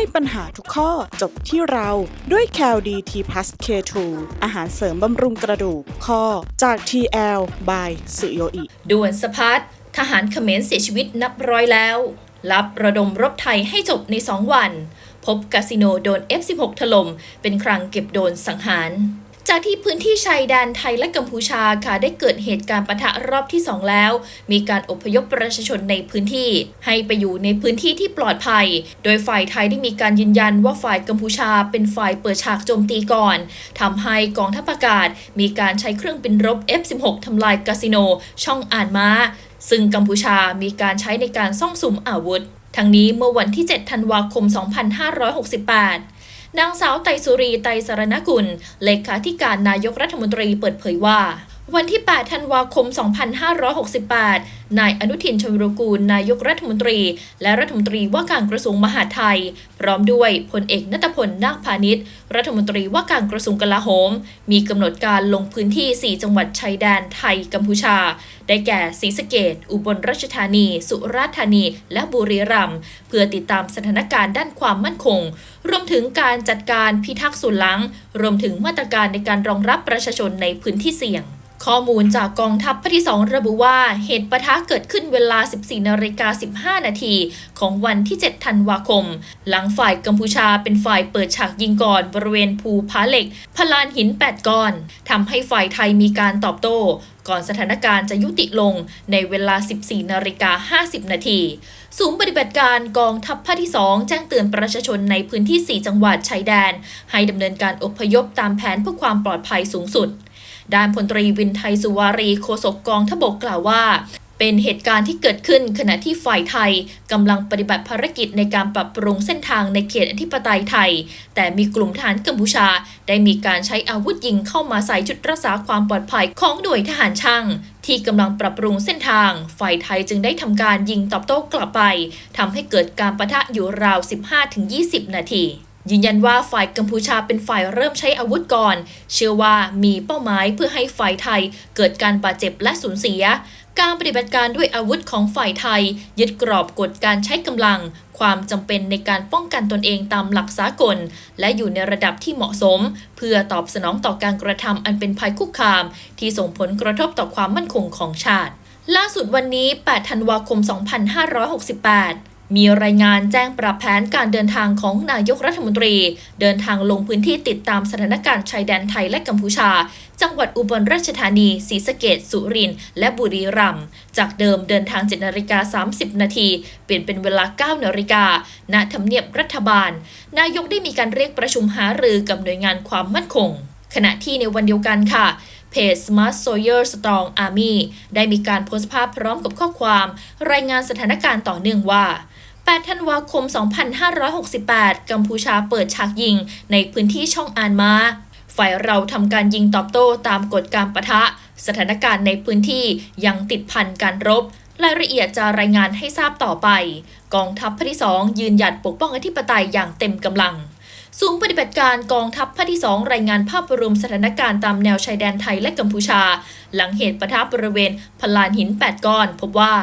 ให้ปัญหาทุกข้อจบที่เราด้วย c a l d t p l u s K2 อาหารเสริมบำรุงกระดูกข้อจาก TL by สุโยอิด่วนสะพัดทหารเขมรเสียชีวิตนับร้อยแล้ว รับระดมรบไทยให้จบใน 2 วัน พบคาสิโนโดน F16 ถล่มเป็นครั้งเก็บโดนสังหาร จากที่พื้นที่ชายแดนไทยและกัมพูชาค่ะได้เกิดเหตุการณ์ปะทะรอบที่ 2 แล้ว มีการอพยพประชาชนในพื้นที่ ให้ไปอยู่ในพื้นที่ที่ปลอดภัย โดยฝ่ายไทยได้มีการยืนยันว่าฝ่ายกัมพูชาเป็นฝ่ายเปิดฉากโจมตีก่อนทำให้กองทัพอากาศ มีการใช้เครื่องบินรบ F16 ทำลายคาสิโน ช่องอ่านม้า ซึ่งกัมพูชามีการใช้ในการซ่องสุมอาวุธ ทั้งนี้เมื่อวันที่ 7 ธันวาคม 2568 นางสาวไตรสุรีไตรสารณกุลเลขาธิการนายกรัฐมนตรีเปิดเผยว่า วันที่ 8 ธันวาคม 2568 นายอนุทินชาญวิรุกูล นายกรัฐมนตรี และรัฐมนตรีว่าการกระทรวงมหาดไทย พร้อมด้วยพลเอกนัตพลนาคพาณิชย์ รัฐมนตรีว่าการกระทรวงกลาโหม มีกำหนดการลงพื้นที่ 4 จังหวัดชายแดนไทยกัมพูชา ได้แก่ศรีสะเกดอุบลราชธานี สุราษฎร์ธานี และบุรีรัมย์ เพื่อติดตามสถานการณ์ด้านความมั่นคง รวมถึงการจัดการพิทักษ์สุนลังรวมถึงมาตรการในการรองรับประชาชนในพื้นที่เสี่ยง ข้อมูลจากกองทัพภาคที่ 2 ระบุว่าเหตุปะทะเกิดขึ้นเวลา 14นาฬิกา15 นาทีของวันที่ 7 ธันวาคม หลังฝ่ายกัมพูชาเป็นฝ่ายเปิดฉากยิงก่อนบริเวณภูผาเหล็กพลานหิน 8 ก้อนทำให้ฝ่ายไทยมีการตอบโต้ ก่อนสถานการณ์จะยุติลงในเวลา 14นาฬิกา50 นาทีศูนย์ปฏิบัติการกองทัพภาคที่ 2 แจ้งเตือนประชาชนในพื้นที่ 4 จังหวัดชายแดน ให้ดำเนินการอพยพตามแผนเพื่อความปลอดภัยสูงสุด ด้านพลตรีวินไทยสุวารีโฆษกกองทบกกล่าวว่า เป็นเหตุการณ์ที่เกิดขึ้นขณะที่ฝ่ายไทยกำลังปฏิบัติภารกิจในการปรับปรุงเส้นทางในเขตอธิปไตยไทย แต่มีกลุ่มทหารกัมพูชา ได้มีการใช้อาวุธยิงเข้ามาใส่จุดรักษาความปลอดภัยของหน่วยทหารช่างที่กำลังปรับปรุงเส้นทาง ฝ่ายไทยจึงได้ทำการยิงตอบโต้กลับไปทำให้เกิดการปะทะอยู่ราว 15-20 นาที ยืนยันว่าฝ่ายกัมพูชาเป็นฝ่ายเริ่มใช้อาวุธก่อน เชื่อว่ามีเป้าหมายเพื่อให้ฝ่ายไทยเกิดการบาดเจ็บและสูญเสีย การปฏิบัติการด้วยอาวุธของฝ่ายไทย ยึดกรอบกฎการใช้กำลัง ความจำเป็นในการป้องกันตนเองตามหลักสากล และอยู่ในระดับที่เหมาะสม เพื่อตอบสนองต่อการกระทำอันเป็นภัยคุกคาม ที่ส่งผลกระทบต่อความมั่นคงของชาติ ล่าสุดวันนี้ 8 ธันวาคม 2568 มีรายงานแจ้งปรับแผนการเดินทางของนายกรัฐมนตรี เดินทางลงพื้นที่ติดตามสถานการณ์ชายแดนไทยและกัมพูชา จังหวัดอุบลราชธานีศรีสะเกดสุรินทร์และบุรีรัมย์จากเดิมเดินทาง7นาฬิกา30 นาทีเปลี่ยนเป็นเวลา 9 นาฬิกาณทำเนียบรัฐบาล นายกได้มีการเรียกประชุมหารือกับหน่วยงานความมั่นคง ขณะที่ในวันเดียวกันค่ะเพจ Smart Sawyer Strong Army ได้มีการโพสต์ภาพพร้อมกับข้อความ รายงานสถานการณ์ต่อเนื่องว่า 8 ธันวาคม 2568 กัมพูชาเปิดฉากยิงในพื้นที่ช่องอานมา ฝ่ายเราทำการยิงตอบโต้ตามกฎการประทะ สถานการณ์ในพื้นที่ยังติดพันการรบ รายละเอียดจะรายงานให้ทราบต่อไป กองทัพภาคที่2ยืนหยัดปกป้องอธิปไตยอย่างเต็มกำลังศูนย์ปฏิบัติการกองทัพภาคที่ 2 รายงานภาพรวมสถานการณ์ตามแนวชายแดนไทยและกัมพูชา หลังเหตุประทะบริเวณพลานหิน 8 ก้อน พบว่า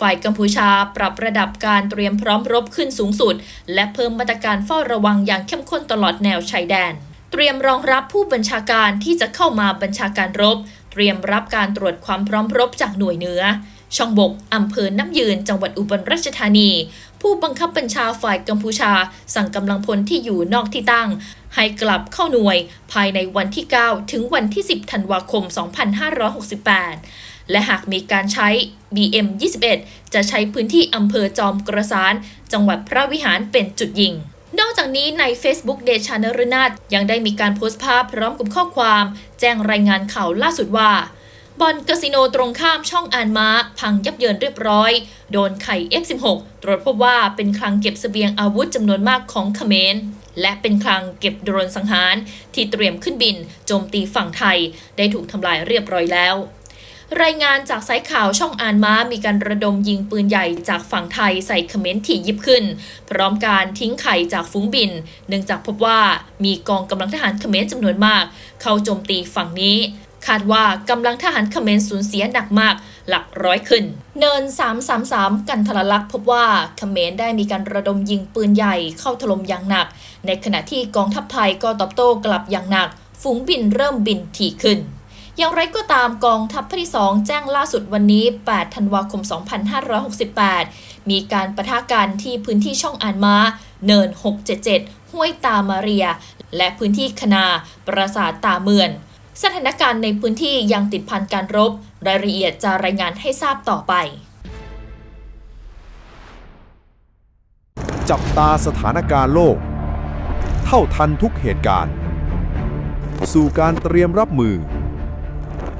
ฝ่ายกัมพูชาปรับระดับการเตรียมพร้อมรบขึ้นสูงสุด และเพิ่มมาตรการเฝ้าระวังอย่างเข้มข้นตลอดแนวชายแดน เตรียมรองรับผู้บัญชาการที่จะเข้ามาบัญชาการรบ เตรียมรับการตรวจความพร้อมรบจากหน่วยเหนือ ช่องบกอำเภอน้ำยืน จังหวัดอุบลราชธานี ผู้บังคับบัญชาฝ่ายกัมพูชา สั่งกำลังพลที่อยู่นอกที่ตั้ง ให้กลับเข้าหน่วย ภายในวันที่ 9 ถึงวันที่ 10 ธันวาคม 2568 และหากมีการใช้ BM 21จะใช้พื้นที่อำเภอจอมกระสาน จังหวัดพระวิหารเป็นจุดยิง นอกจากนี้ใน Facebook เดชานรนาถยังได้มีการโพสต์ภาพพร้อมกับข้อความ แจ้งรายงานข่าวล่าสุดว่าบอลคาสิโนตรงข้ามช่องอานม้า พังยับเยินเรียบร้อย โดนไข่ F16 ตรวจพบว่าเป็นคลังเก็บเสบียงอาวุธจำนวนมากของเขมร และเป็นคลังเก็บโดรนสังหาร ที่เตรียมขึ้นบินโจมตีฝั่งไทย ได้ถูกทำลายเรียบร้อยแล้ว รายงานจากสายข่าวช่องอานม้ามีการระดมยิงปืนใหญ่จากฝั่งไทยใส่เขมรถี่ยิบขึ้น พร้อมการทิ้งไข่จากฝูงบิน เนื่องจากพบว่ามีกองกำลังทหารเขมรจำนวนมาก เข้าโจมตีฝั่งนี้คาดว่ากำลังทหารเขมรสูญเสียหนักมาก หลักร้อยขึ้น เนิน 333 กันทรลักษ์พบว่าเขมรได้มีการระดมยิงปืนใหญ่เข้าถล่มอย่างหนัก ในขณะที่กองทัพไทยก็ตอบโต้กลับอย่างหนัก ฝูงบินเริ่มบินถี่ขึ้น อย่างไรก็ตามกองทัพภาคที่ 2 แจ้งล่าสุดวันนี้ 8 ธันวาคม 2568 มีการประทะกันที่พื้นที่ช่องอ่านมาเนิน 677 ห้วยตามาเรีย และพื้นที่คณาปราสาทตาเมือน สถานการณ์ในพื้นที่ยังติดพันการรบ รายละเอียดจะรายงานให้ทราบต่อไป จับตาสถานการณ์โลก เท่าทันทุกเหตุการณ์ สู่การเตรียมรับมือ